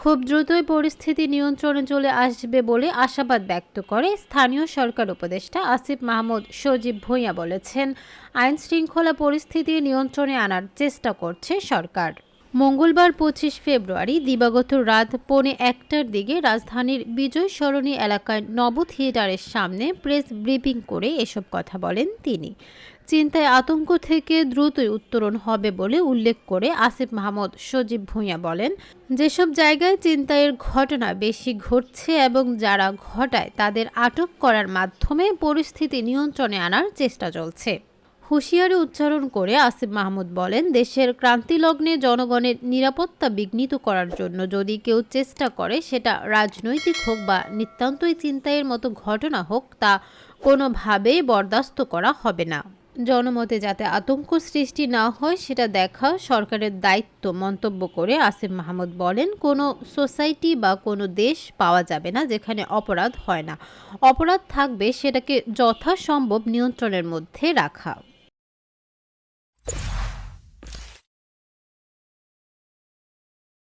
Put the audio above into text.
খুব দ্রুতই পরিস্থিতি নিয়ন্ত্রণে চলে আসবে বলে আশাবাদ ব্যক্ত করে স্থানীয় সরকার উপদেষ্টা আসিফ মাহমুদ সজীব ভূঁইয়া বলেছেন। আইন শৃঙ্খলা পরিস্থিতি নিয়ন্ত্রণে আনার চেষ্টা করছে সরকার। মঙ্গলবার পঁচিশ ফেব্রুয়ারি দিবাগত রাত পৌনে একটার দিকে রাজধানীর বিজয় সরণী এলাকায় নব থিয়েটারের সামনে প্রেস ব্রিফিং করে এসব কথা বলেন তিনি। চিন্তায় আতঙ্ক থেকে দ্রুতই উত্তরণ হবে বলে উল্লেখ করে আসিফ মাহমুদ সজীব ভূঁইয়া বলেন, যেসব জায়গায় চিন্তায়ের ঘটনা বেশি ঘটছে এবং যারা ঘটায় তাদের আটক করার মাধ্যমে পরিস্থিতি নিয়ন্ত্রণে আনার চেষ্টা চলছে। হুঁশিয়ারি উচ্চারণ করে আসিফ মাহমুদ বলেন, দেশের ক্রান্তিলগ্নে জনগণের নিরাপত্তা বিঘ্নিত করার জন্য যদি কেউ চেষ্টা করে, সেটা রাজনৈতিক হোক বা নিতান্তই চিন্তায়ের মতো ঘটনা হোক, তা কোনোভাবেই বরদাস্ত করা হবে না। জনমতে যাতে আতঙ্ক সৃষ্টি না হয়, সেটা দেখা সরকারের দায়িত্ব, মন্তব্য করে আসিফ মাহমুদ বলেন, কোনো সোসাইটি বা কোনো দেশ পাওয়া যাবে না যেখানে অপরাধ হয় না। অপরাধ থাকবে সেটাকে যথাসম্ভব নিয়ন্ত্রণের মধ্যে রাখা।